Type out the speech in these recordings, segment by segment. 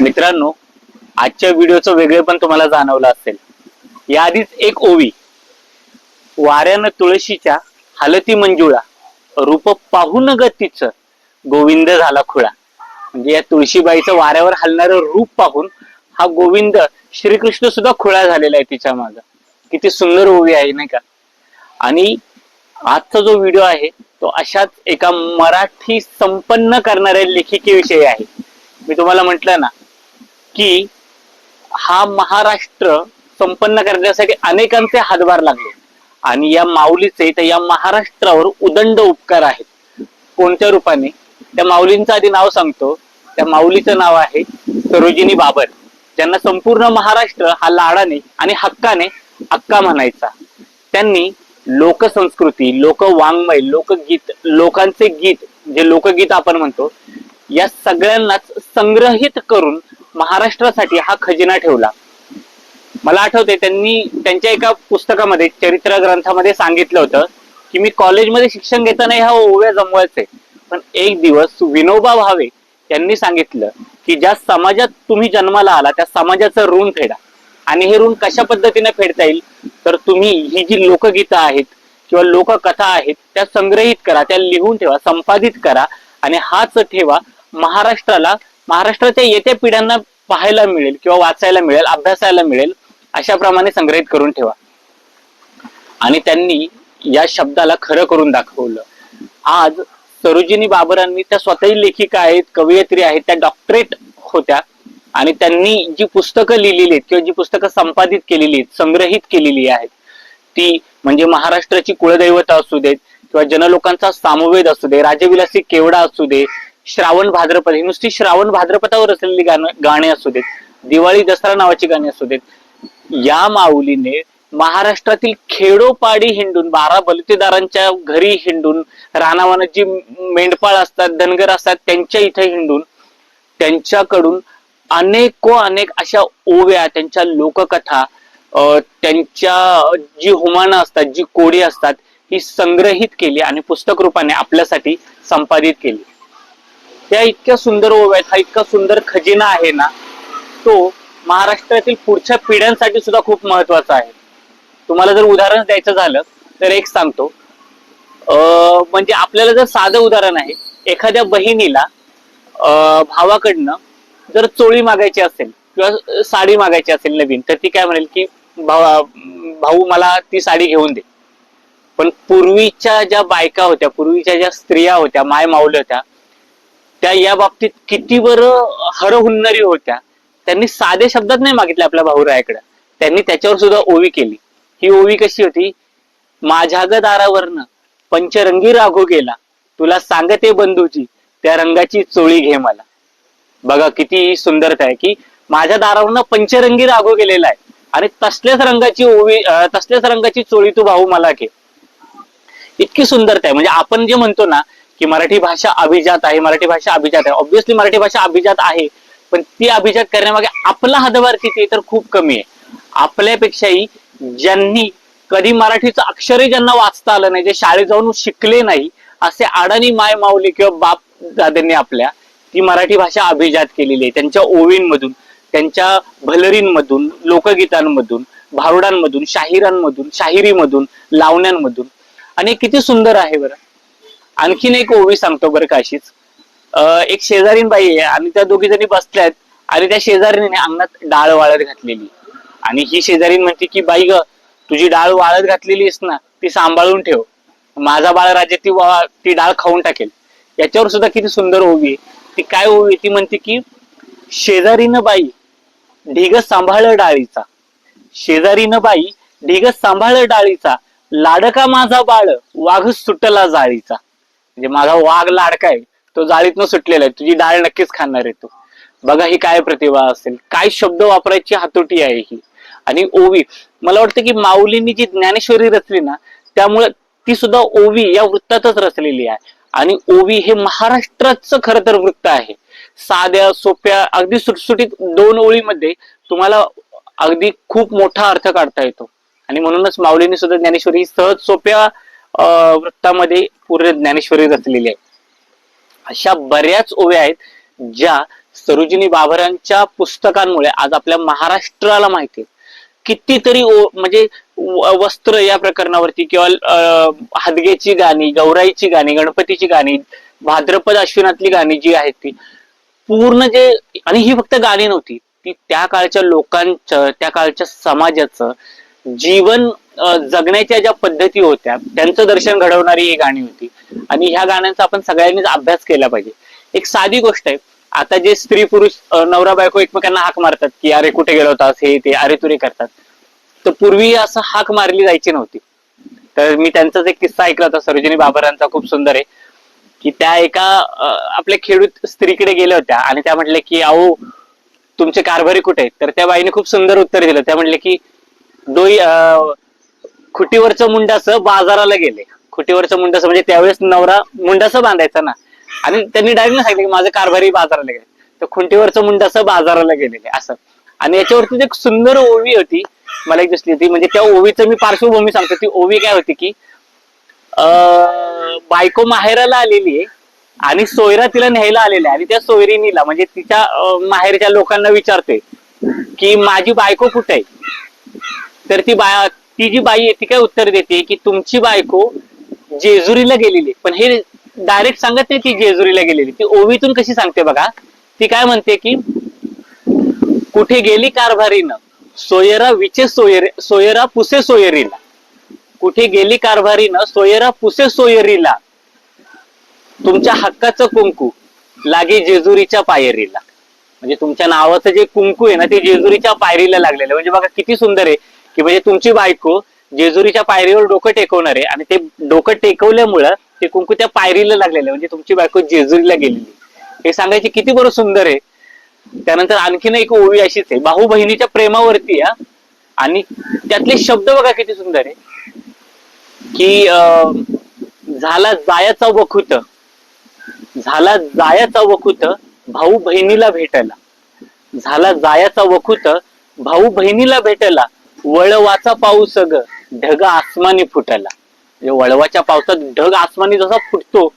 मित्रांनो आजच्या व्हिडिओचं वेगळे पण तुम्हाला जाणवलं असेल. याआधीच एक ओवी वाऱ्यानं तुळशीच्या हलती मंजुळा. रूप पाहून गतीच तिचं. गोविंद झाला खुळा. म्हणजे या तुळशीबाईचं वाऱ्यावर हलणारं रूप पाहून हा गोविंद श्रीकृष्ण सुद्धा खुळा झालेला आहे तिच्या माग. किती सुंदर ओवी आहे नाही का? आणि आजचा जो व्हिडिओ आहे तो अशाच एका मराठी संपन्न करणाऱ्या लेखिकेविषयी आहे. मी तुम्हाला म्हटलं ना की हा महाराष्ट्र संपन्न करण्यासाठी अनेकांचे हातभार लागले. आणि या माऊलीचे तर या महाराष्ट्रावर उदंड उपकार आहेत. कोणत्या रूपाने? त्या माऊलींचं आधी नाव सांगतो. त्या माऊलीचं नाव आहे सरोजिनी बाबर. ज्यांना संपूर्ण महाराष्ट्र हा लाडाने आणि हक्काने अक्का म्हणायचा. त्यांनी लोकसंस्कृती लोक वाङ्मय लोकगीत लोकांचे गीत जे लोकगीत आपण म्हणतो या सगळ्यांनाच संग्रहित करून महाराष्ट्रासाठी हा खजिना ठेवला. मला आठवते त्यांनी त्यांच्या एका पुस्तकामध्ये चरित्र ग्रंथामध्ये सांगितलं होतं की मी कॉलेजमध्ये शिक्षण घेताना ह्या ओव्या जमवायचे पण एक दिवस विनोबा भावे यांनी सांगितलं की ज्या समाजात तुम्ही जन्माला आला त्या समाजाचं ऋण फेडा. आणि हे ऋण कशा पद्धतीने फेडता येईल? तर तुम्ही ही जी लोकगीतं आहेत किंवा लोककथा आहेत त्या संग्रहित करा त्या लिहून ठेवा संपादित करा आणि हाच ठेवा महाराष्ट्राला महाराष्ट्राच्या येत्या पिढ्यांना पाहायला मिळेल किंवा वाचायला मिळेल अभ्यासायला मिळेल. अशा प्रमाणे संग्रहित करून ठेवा. आणि त्यांनी या शब्दाला खरं करून दाखवलं. आज सरोजिनी बाबरांनी त्या स्वतःही लेखिका आहेत कवयित्री आहेत त्या डॉक्टरेट होत्या. आणि त्यांनी जी पुस्तकं लिहिलेली आहेत किंवा जी पुस्तकं संपादित केलेली आहेत संग्रहित केलेली आहेत ती म्हणजे महाराष्ट्राची कुळदैवता असू देत किंवा जनलोकांचा सामवेद असू दे राजविलासी केवडा असू दे श्रावण भाद्रपद ही नुसती श्रावण भाद्रपदावर असलेली गाणं गाणे असू देत दिवाळी दसरा नावाची गाणी असू देत या माऊलीने महाराष्ट्रातील खेडोपाडी हिंडून बारा बलुतेदारांच्या घरी हिंडून राणावान जी मेंढपाळ असतात धनगर असतात त्यांच्या इथे हिंडून त्यांच्याकडून अनेको अनेक अशा ओव्या त्यांच्या लोककथा अं, त्यांच्या जी हुमानं असतात जी कोडी असतात ही संग्रहित केली आणि पुस्तक रूपाने आपल्यासाठी संपादित केली. त्या इतक्या सुंदर ओव्या हा इतका सुंदर खजिना आहे ना तो महाराष्ट्रातील पुढच्या पिढ्यांसाठी सुद्धा खूप महत्त्वाचा आहे. तुम्हाला जर उदाहरण द्यायचं झालं तर एक सांगतो. म्हणजे आपल्याला जर साधं उदाहरण आहे एखाद्या बहिणीला भावाकडनं जर चोळी मागायची असेल किंवा साडी मागायची असेल नवीन तर ती काय म्हणेल की भावा भाऊ मला ती साडी घेऊन दे. पण पूर्वीच्या ज्या बायका होत्या पूर्वीच्या ज्या स्त्रिया होत्या माय माऊल्या होत्या त्या या बाबतीत किती बरं हरहुन्नरी होत्या त्यांनी साधे शब्दात नाही मागितले आपल्या भाऊरायाकडे. त्यांनी त्याच्यावर सुद्धा ओवी केली. ही ओवी कशी होती? माझ्या ग दारावरनं पंचरंगी राघो गेला. तुला सांगते बंधूची त्या रंगाची चोळी घे मला. बघा किती सुंदरता आहे की माझ्या दारावरनं पंचरंगी राघो गेलेला आहे. आणि तसल्याच रंगाची ओवी तसल्याच रंगाची चोळी तू भाऊ मला घे. इतकी सुंदरता आहे. म्हणजे आपण जे म्हणतो ना की मराठी भाषा अभिजात आहे मराठी भाषा अभिजात आहे. ऑब्विसली मराठी भाषा अभिजात आहे. पण ती अभिजात करण्यामागे आपला हातभार किती आहे तर खूप कमी आहे. आपल्यापेक्षाही ज्यांनी कधी मराठीचं अक्षरही ज्यांना वाचता आलं नाही जे शाळेत जाऊन शिकले नाही असे अडाणी माय माऊली किंवा बाप दादांनी आपल्या ती मराठी भाषा अभिजात केलेली आहे. त्यांच्या ओवींमधून त्यांच्या भलरींमधून लोकगीतांमधून भारुडांमधून शाहिरांमधून शाहिरीमधून लावण्यांमधून. आणि किती सुंदर आहे बरं. आणखीन एक ओवी सांगतो बरं काशीच एक शेजारीन बाई आहे. आणि त्या दोघी जणी बसल्यात. आणि त्या शेजारीने अंगणात डाळ वाळत घातलेली. आणि ही शेजारीन म्हणते की बाई ग तुझी डाळ वाळत घातलेली आहेस ना ती सांभाळून ठेव. माझा बाळ राजा ती ती डाळ खाऊन टाकेल. याच्यावर सुद्धा किती सुंदर ओवी ती काय ओवी आहे? ती म्हणते की शेजारीनं बाई ढिग सांभाळ डाळीचा. शेजारीनं बाई ढिग सांभाळ डाळीचा. लाडका माझा बाळ वाघ सुटला जाळीचा. म्हणजे माझा वाघ लाडका आहे. तो जाळीतनं सुटलेला आहे. तुझी डाळ नक्कीच खाणार आहे तो. बघा ही काय प्रतिभा असेल. काय शब्द वापरायची हातोटी आहे ही. आणि ओवी मला वाटतं की माऊलींनी जी ज्ञानेश्वरी रचली ना त्यामुळे ती सुद्धा ओवी या वृत्तातच रचलेली आहे. आणि ओवी हे महाराष्ट्राचं खर तर वृत्त आहे. साध्या सोप्या अगदी सुटसुटीत दोन ओळीमध्ये तुम्हाला अगदी खूप मोठा अर्थ काढता येतो. आणि म्हणूनच माऊलीने सुद्धा ज्ञानेश्वरी सहज सोप्या वृत्तामध्ये पूर्ण ज्ञानेश्वरी रचलेली आहे. अशा बऱ्याच ओव्या आहेत ज्या सरोजिनी बाबरांच्या पुस्तकांमुळे आज आपल्या महाराष्ट्राला माहिती आहे कितीतरी म्हणजे वस्त्र या प्रकरणावरती किंवा अं, गाणी गौराईची गाणी गणपतीची गाणी भाद्रपद अश्विनातली गाणी जी आहेत ती पूर्ण जे आणि ही फक्त गाणी नव्हती ती त्या काळच्या लोकांचं त्या काळच्या समाजाचं जीवन जगण्याच्या ज्या पद्धती होत्या त्यांचं दर्शन घडवणारी ही गाणी होती. आणि ह्या गाण्यांचा आपण सगळ्यांनीच अभ्यास केला पाहिजे. एक साधी गोष्ट आहे. आता जे स्त्री पुरुष नवरा बायको एकमेकांना हाक मारतात की अरे कुठे गेलो होतास हे ते अरे तुरे करतात. तर पूर्वी असं हाक मारली जायची नव्हती. तर मी त्यांचाच एक किस्सा ऐकला होता. सरोजिनी बाबरांचा खूप सुंदर आहे. की त्या एका आपल्या खेडूत स्त्रीकडे गेल्या होत्या आणि त्या म्हटल्या की अहो तुमचे कारभारी कुठे आहेत? तर त्या बाईने खूप सुंदर उत्तर दिलं. त्या म्हटले की दोही अं, खुटीवरचं मुंडासं बाजाराला गेले. खुटीवरचं मुंडास म्हणजे त्यावेळेस नवरा मुंडास बांधायचा ना. आणि त्यांनी डायरेक्ट सांगितलं की माझं कारभारी बाजाराला गेले. तर खुंटीवरचं मुंडास बाजाराला गेलेले असं. आणि याच्यावरती एक सुंदर ओवी होती. मला एक दिसली होती. म्हणजे त्या ओवीचं मी पार्श्वभूमी सांगतो. ती ओवी काय होती की अं, बायको माहेराला आलेली आहे आणि सोयरा तिला न्यायला आलेला आहे. आणि त्या सोयरीनीला म्हणजे तिच्या माहेरच्या लोकांना विचारते की माझी बायको कुठे आहे? तर ती बाया ती जी बाई आहे ती काय उत्तर देते की तुमची बायको जेजुरीला गेलेली पण हे डायरेक्ट सांगत नाही ती जेजुरीला गेलेली ती ओवीतून कशी सांगते बघा? ती काय म्हणते की कुठे गेली कारभारीनं? सोयरा विचे सोयर सोयरा पुसे सोयरीला. कुठे गेली कारभारीनं? सोयरा पुसे सोयरीला. तुमच्या हक्काचं कुंकू लागे जेजुरीच्या पायरीला. म्हणजे तुमच्या नावाचं जे कुंकू आहे ना ते जेजुरीच्या पायरीला लागलेलं म्हणजे बघा किती सुंदर आहे. की म्हणजे तुमची बायको जेजुरीच्या पायरीवर डोकं टेकवणार आहे आणि ते डोकं टेकवल्यामुळं ते कुंकू त्या पायरीला लागलेलं म्हणजे तुमची बायको जेजुरीला गेलेली हे सांगायची किती बरं सुंदर आहे. त्यानंतर आणखीन एक ओवी अशीच आहे. भाऊ बहिणीच्या प्रेमावरती या आणि त्यातले शब्द बघा किती सुंदर आहे. की अं, झाला जायाचा वखुत. झाला जायाचा वखुत भाऊ बहिणीला भेटायला. झाला जायाचा वखुत भाऊ बहिणीला भेटायला. वळवाचा पाऊस ग ढग आसमानी फुटला म्हणजे वळवाच्या पावसात ढग आसमानी जसा फुटतो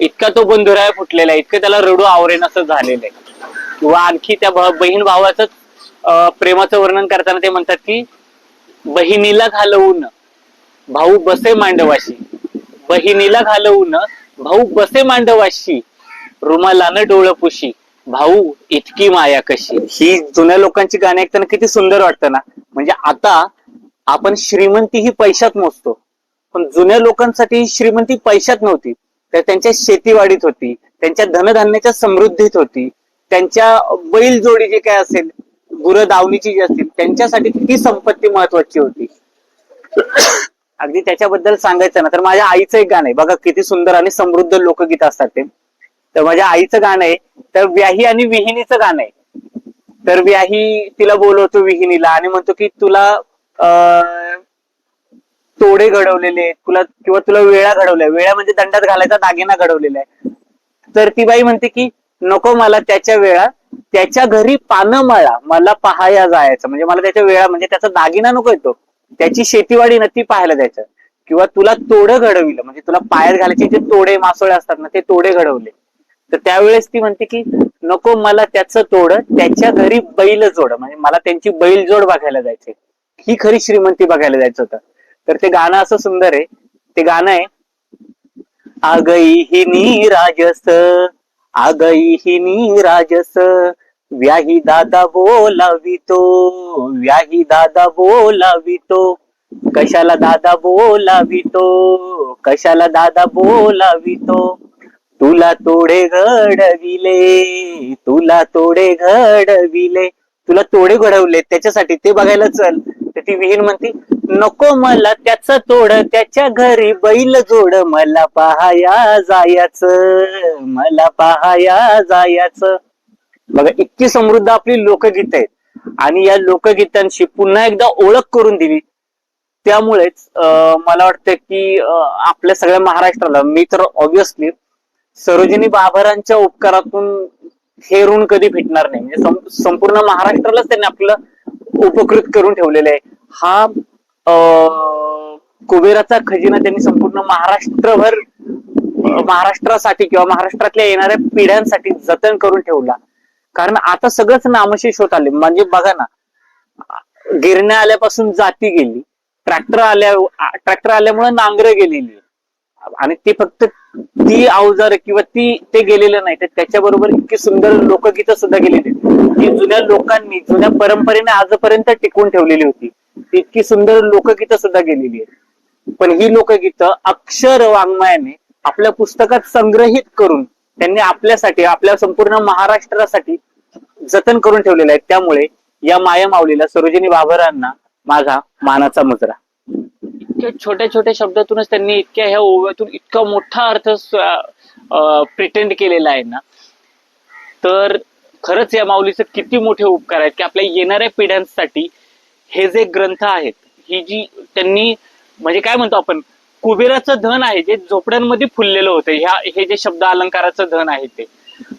इतका तो बंधुराय फुटलेला आहे. इतकं त्याला रडू आवरेन असं झालेलं आहे. किंवा आणखी त्या बहीण भावाच प्रेमाचं वर्णन करताना ते म्हणतात की बहिणीला घालवून भाऊ बसे मांडवाशी. बहिणीला घालवून भाऊ बसे मांडवाशी. रुमालानं डोळपुशी भाऊ इतकी माया कशी? ही जुन्या लोकांची गाणी ऐकताना किती सुंदर वाटतं ना? म्हणजे आता आपण श्रीमंती ही पैशात मोजतो. पण जुन्या लोकांसाठी श्रीमंती पैशात नव्हती. तर त्यांच्या शेतीवाडीत होती त्यांच्या धनधान्याच्या समृद्धीत होती त्यांच्या बैल जोडी जे काय असेल गुरं दावणीची जी असतील त्यांच्यासाठी ती संपत्ती महत्वाची होती. अगदी त्याच्याबद्दल सांगायचं ना तर माझ्या आईचं एक गाणं आहे. बघा किती सुंदर आणि समृद्ध लोकगीत असतात ते. तर माझ्या आईचं गाणं आहे. तर व्याही आणि विहिणीचं गाणं आहे. तर व्याही तिला बोलवतो विहिणीला आणि म्हणतो की तुला तोडे घडवलेले तुला किंवा तुला वेळा घडवल्या. वेळा म्हणजे दंडात घालायचा दागिना घडवलेला आहे. तर ती बाई म्हणते की नको मला त्याच्या वेळा त्याच्या घरी पानं मळा. मला पाहाया जायचं. म्हणजे मला त्याच्या वेळा म्हणजे त्याचा दागिना नको येतो. त्याची शेतीवाडी ना ती पाहायला जायचं किंवा तुला तोडं घडविलं. म्हणजे तुला पायात घालायचे जे तोडे मासोळे असतात ना ते तोडे घडवले. तर त्यावेळेस ती म्हणते की नको मला त्याचं तोड त्याच्या घरी बैल जोड. म्हणजे मला त्यांची बैल जोड बघायला जायचे ही खरी श्रीमंती बघायला जायचं होतं. तर ते गाणं असं सुंदर आहे. ते गाणं आहे आगई ही नी राजस आगई ही नी राजस व्याही दादा बोलावितो व्याही दादा बोलावितो कशाला दादा बोलावितो कशाला दादा बोलावितो तुला तोडे घडविले तुला तोडे घडविले. तुला तोडे घडवले त्याच्यासाठी ते बघायला चल. तर ती विहीर म्हणते नको मला त्याच तोड त्याच्या घरी बैल जोड. मला पाहाया जायाचं मला पाहाया जायाचं. बघा इतकी समृद्ध आपली लोकगीत आहेत. आणि या लोकगीतांशी पुन्हा एकदा ओळख करून दिली. त्यामुळेच मला वाटतं की आपल्या सगळ्या महाराष्ट्राला मी तर ऑब्विसली सरोजिनी बाबरांच्या उपकारातून हे ऋण कधी फिटणार नाही. म्हणजे संपूर्ण महाराष्ट्रालाच त्यांनी आपलं उपकृत करून ठेवलेलं आहे. हा कुबेराचा खजिना त्यांनी संपूर्ण महाराष्ट्रभर महाराष्ट्रासाठी किंवा महाराष्ट्रातल्या येणाऱ्या पिढ्यांसाठी जतन करून ठेवला. कारण आता सगळंच नामशेष होत आले. म्हणजे बघा ना गिरण्या आल्यापासून जाती गेली ट्रॅक्टर आल्या ट्रॅक्टर आल्यामुळे नांगरं गेलेली. आणि ते फक्त ती अवजार किंवा ती ते गेलेलं नाही तर त्याच्याबरोबर इतकी सुंदर लोकगीतं सुद्धा गेलेली जी जुन्या लोकांनी जुन्या परंपरेने आजपर्यंत टिकवून ठेवलेली होती ती इतकी सुंदर लोकगीतं सुद्धा गेलेली आहेत. पण ही लोकगीतं अक्षर वाङ्मयाने आपल्या पुस्तकात संग्रहित करून त्यांनी आपल्यासाठी आपल्या संपूर्ण महाराष्ट्रासाठी जतन करून ठेवलेले आहेत त्यामुळे या माया माऊलीला सरोजिनी बाबरांना माझा मानाचा मुजरा. इतक्या छोट्या छोट्या शब्दातूनच त्यांनी इतक्या ह्या ओव्यातून इतका मोठा अर्थ प्रिटेंड केलेला आहे ना. तर खरंच या माऊलीचे किती मोठे उपकार आहेत की आपल्या येणाऱ्या पिढ्यांसाठी हे जे ग्रंथ आहेत ही जी त्यांनी म्हणजे काय म्हणतो आपण कुबेराचं धन आहे जे झोपड्यांमध्ये फुललेलं होतं ह्या हे जे शब्द अलंकाराचं धन आहे ते.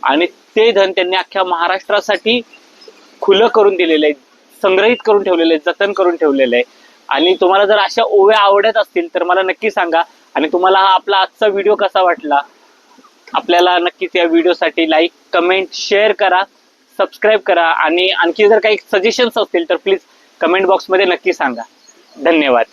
आणि ते धन त्यांनी अख्ख्या महाराष्ट्रासाठी खुलं करून दिलेलं आहे संग्रहित करून ठेवलेलं आहे जतन करून ठेवलेलं आहे. आणि तुम्हाला जर अशा ओव्या आवडत असतील तर मला नक्की सांगा. आणि तुम्हाला हा आपला आजचा व्हिडिओ कसा वाटला? आपल्याला नक्कीच या व्हिडिओसाठी लाईक कमेंट शेअर करा सबस्क्राईब करा. आणि आणखी जर काही सजेशन्स असतील तर प्लीज कमेंट बॉक्समध्ये नक्की सांगा. धन्यवाद.